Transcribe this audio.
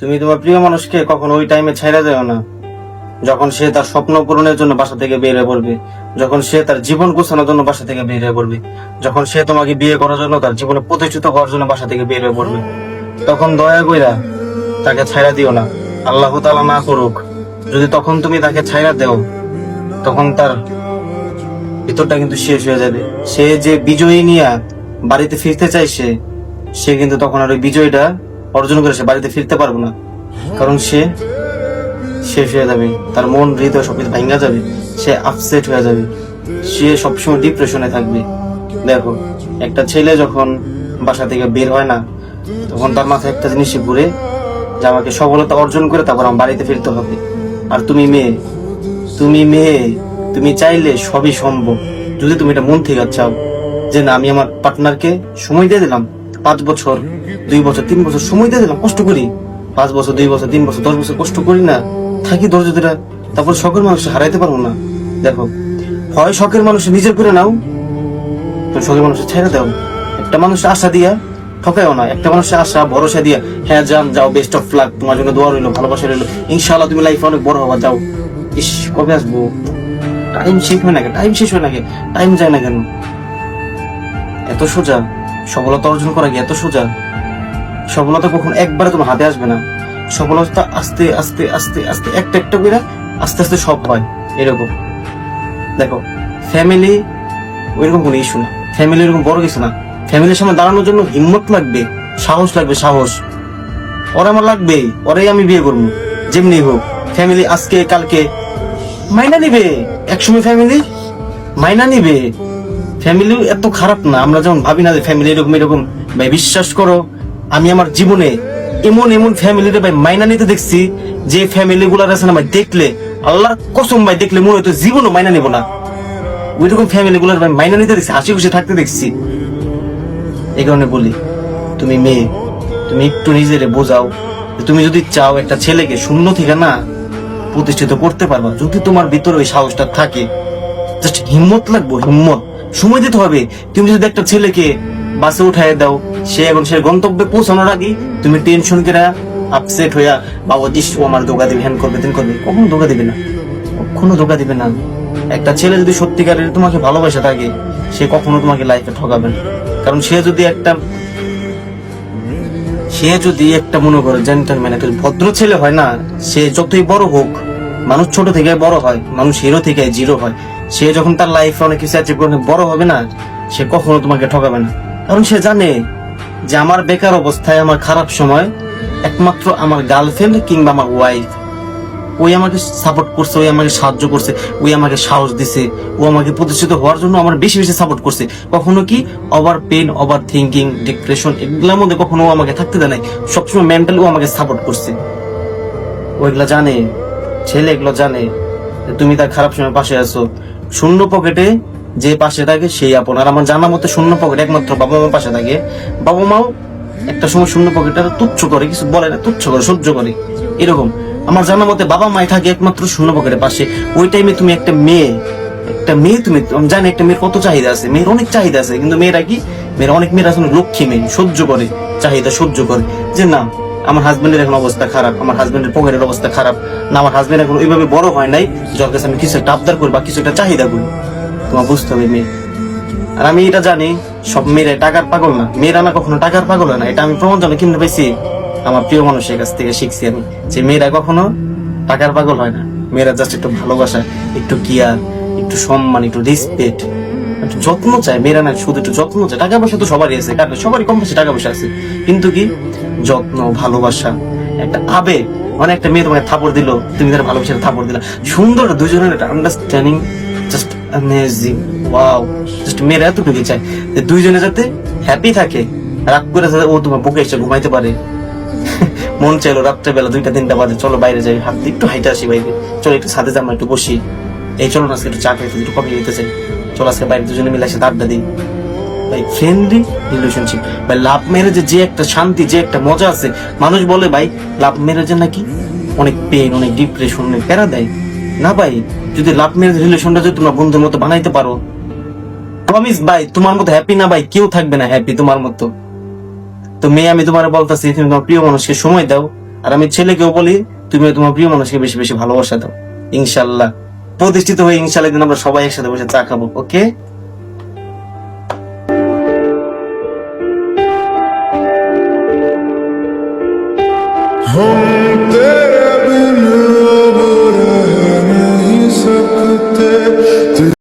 তুমি তোমার প্রিয় মানুষকে কখন ওই টাইমে ছেড়ে যাও না। যখন সে তার স্বপ্ন পূরণের জন্য বাসা থেকে বের হয়ে পড়বে, যখন সে তার জীবন গোছানোর জন্য বাসা থেকে বের হয়ে পড়বে, যখন সে তোমাকে বিয়ে করার জন্য তার জীবনে প্রতিষ্ঠিত হওয়ার জন্য বাসা থেকে বেরিয়ে পড়বে, তখন দয়া কইরা তাকে ছাইরা দিও না। আল্লাহ তাআলা না করুক। যদি তখন তুমি তাকে ছাইরা দেও, তখন তার ভিতরটা কিন্তু শেষ হয়ে যাবে। সে যে বিজয়ী নিয়ে বাড়িতে ফিরতে চাইছে, সে কিন্তু তখন আর ওই বিজয়টা অর্জন করে সে বাড়িতে ফিরতে পারবে না। কারণ সে শেষ হয়ে যাবে। তার মন, হৃদয় সবকিছু ভাঙ্গা যাবে। সে আপসেট হয়ে যাবে। সে সবসময় ডিপ্রেশনে থাকবে। দেখো, একটা ছেলে যখন বাসা থেকে বের হয় না, তখন তার মাথায় একটা জিনিসই ঘুরে যে আমাকে সফলতা অর্জন করে তারপর আমার বাড়িতে ফিরতে হবে। আর তুমি মেয়ে। তুমি মেয়ে। তুমি চাইলে সবই সম্ভব। যদি তুমি এটা মন থেকে চাও যে না, আমি আমার পার্টনারকে সময় দিয়ে দিলাম পাঁচ বছর, দুই বছর, তিন বছর সময় দিয়ে দিলাম, কষ্ট করি। পাঁচ বছর, দুই বছর, তিন বছর, দশ বছর কষ্ট করি না। থাকি ধৈর্য ধরে, তারপর শখের মানুষ হারাইতে পারব না। দেখো, হয় শখের মানুষ নিজের করে নাও, তো শখের মানুষ ছেড়ে দাও। একটা মানুষ আশা দিয়া ঠকায়ও না, একটা মানুষের আশা, ভরসা দিয়া হ্যাঁ যান, যাও বেস্ট অফ লাক তোমার জন্য দোয়া রইল, ভালোবাসা রইল, ইনশাআল্লাহ তুমি লাইফে অনেক বড় হবা, যাও। ইস, কবে আসব? টাইম শেষ হয় না টাইম শেষ হয় না টাইম যায় না কেন? এত সোজা। সফলতা অর্জন করা কি এত সোজা? সফলতা কখন একবারে তোমার হাতে আসবে না। সফলতা আস্তে আস্তে আস্তে আস্তে, একটা একটা করে আস্তে আস্তে সব হয়। এরকম। দেখো ফ্যামিলি ওইরকম কোনো ইস্যু না। ফ্যামিলি এরকম বড় কিছু না। ফ্যামিলির সামনে দাঁড়ানোর জন্য হিম্মত লাগবে, সাহস লাগবে, সাহস। ওরা আমার লাগবে, ওরাই আমি বিয়ে করব। যেমনি হোক ফ্যামিলি আজকে, কালকে মাইনা নিবে। একসময় ফ্যামিলি মাইনা নিবে। ফ্যামিলি এত খারাপ না, আমরা যেমন ভাবি না যে ফ্যামিলি এরকম এরকম, ভাই বিশ্বাস করো, আমি আমার জীবনে এমন এমন ফ্যামিলিতে ভাই মাইনা নিতে দেখছি, যে ফ্যামিলি গুলার আছে না ভাই, দেখলে আল্লাহর কসম ভাই, দেখলে মনে হতো জীবনও মাইনা নিব না। ওই রকম ফ্যামিলি গুলার ভাই মাইনা নিতে দেখছি, হাসি খুশি থাকতে দেখছি। এই কারণে বলি, তুমি মেয়ে, তুমি একটু নিজেরে বোঝাও তুমি যদি চাও একটা ছেলেকে শূন্য থেকে না প্রতিষ্ঠিত করতে পারবা, যদি তোমার ভিতরে ওই সাহসটা থাকে জাস্ট হিম্মত লাগবো, হিম্মত। সময় দিতে হবে। তুমি যদি একটা ছেলেকে বাসে উঠায় দাও, সে এখন সে গন্তব্যে পৌঁছানোর আগে তুমি টেনশন করে আপসেট হইয়া, বাবা দিস ও আমার ধোকা দিবে, হ্যান করবে, তেন করবে। কখনো ধোকা দিবে না। কখনো ধোকা দিবে না। একটা ছেলে যদি সত্যিকারের তোমাকে ভালোবাসা থাকে, সে কখনো তোমাকে লাইফে ঠকাবে না। কারণ সে যদি একটা সে যদি একটা, মনে করে জেন্টালম্যান একটা ভদ্র ছেলে হয় না, সে যতই বড় হোক, মানুষ ছোট থেকে বড় হয়, মানুষ হিরো থেকে জিরো হয়। সে যখন তার লাইফে অনেক কিছু অ্যাচিভ করে বড় হবে না, সে কখনো তোমাকে ঠকাবে না। কারণ সে জানে যে আমার বেকার অবস্থায়, আমার খারাপ সময় একমাত্র আমার গার্লফ্রেন্ড কিংবা আমার ওয়াইফ ওই আমাকে সাপোর্ট করছে, ওই আমাকে সাহায্য করছে, ওই আমাকে সাহস দিছে, ও আমাকে প্রতিষ্ঠিত হওয়ার জন্য আমার বেশি বেশি সাপোর্ট করছে। কখনো কি over pen over thinking depression এগুলোর মধ্যে কখনো ও আমাকে থাকতে দেয় নাই। সবসময় মেন্টালি ও আমাকে সাপোর্ট করছে। ওইগুলা জানে, ছেলে এগুলো জানে তুমি তার খারাপ সময় পাশে আছো শূন্য পকেটে যে পাশে থাকে সেই আপন। আর আমার জানা মতে শূন্য পকেটে একমাত্র বাবা মা পাশে থাকে। বাবা মাও একটা সময় শূন্য পকেটটা তুচ্ছ করে, কিছু বলে না, তুচ্ছ করে, সহ্য করে। এরকম। আমার জানা মতে বাবা মাই থাকে একমাত্র শূন্য পকেটের পাশে। ওই টাইমে তুমি একটা মেয়ে একটা মেয়ে তুমি জানি একটা মেয়ের কত চাহিদা আছে, মেয়ের অনেক চাহিদা আছে, কিন্তু মেয়েরা কি? মেয়েরা অনেক মেয়েরা আছে লক্ষ্মী মেয়ে, সহ্য করে, চাহিদা সহ্য করে। যে না আমার হাজবেন্ডের এখন অবস্থা খারাপ, আমার হাজবেন্ডের পকেটের অবস্থা খারাপ, না, আমার হাজবেন্ড এখন ওইভাবে বড় হয় নাই, যার কাছে আমি কিছু একটা আবদার করি বা কিছু একটা চাহিদা করি। তোমার বুঝতে হবে মেয়ে। আর আমি এটা জানি, সব মেয়েরা টাকার পাগল না। মেয়েরা না কখনো টাকার পাগল না। এটা আমি প্রমাণ জানি কিনতে পাইছি, আমার প্রিয় মানুষের কাছ থেকে শিখছি আমি, যে মেয়েরা কখনো টাকার পাগল হয় না। মেয়েরা জাস্ট একটু ভালোবাসা, একটু কেয়ার একটু সম্মান, একটু রেসপেক্ট একটু যত্ন চায় মেয়েরা না শুধু একটু যত্ন চায় টাকা পয়সা তো সবারই আছে, কারণ সবারই কম বেশি টাকা পয়সা আছে। কিন্তু কি? যত্ন, ভালোবাসা, একটা আবেগ। মানে একটা মেয়ে তোমাকে থাপড় দিল, তুমি তার ভালোবাসার থাপড় দিলা। সুন্দর দুজনের একটা understanding just amazing wow just মেয়েরা এতটুকু চায়, যে দুইজনে যাতে হ্যাপি থাকে। রাগ করে যাতে ও তোমার বুকে এসে ঘুমাইতে পারে। মন চাইলো রাত্রেবেলা দুইটা, তিনটা বাজে, চলো বাইরে যাই হাত একটু হাইটে আসি বাইরে। চলো একটু সাথে যাব একটু বসি। এই চলো না, আজকে একটু চা খাইতে, একটু কফি খেতে চাই। চলো আজকে বাইরে দুজনে মিলে এসে আড্ডা দিই। ভাই ফ্রেন্ডলি রিলেশনশিপ ভাই লাভ ম্যারেজে যে একটা শান্তি, যে একটা মজা আছে, মানুষ বলে, ভাই লাভ ম্যারেজে নাকি অনেক পেন অনেক ডিপ্রেশন অনেক প্যারা দেয় না ভাই, যদি লাভ ম্যারেজ রিলেশনটা যদি তোমরা বন্ধুর মতো বানাইতে পারো প্রমিস ভাই, তোমার মতো হ্যাপি না ভাই, কেউ থাকবে না হ্যাপি তোমার মতো। তো মেয়ে, আমি তোমার বলতেছি, তুমি তোমার প্রিয় মানুষকে সময় দাও, আর আমি ছেলেকেও বলি তুমি তোমার প্রিয় মানুষকে বেশি বেশি ভালোবাসা দাও। ইনশাল্লাহ। প্রতিষ্ঠিত হয়ে ইনশাল্লাহ দিন আমরা সবাই একসাথে বসে চা খাবো ওকে हम तेरे बिन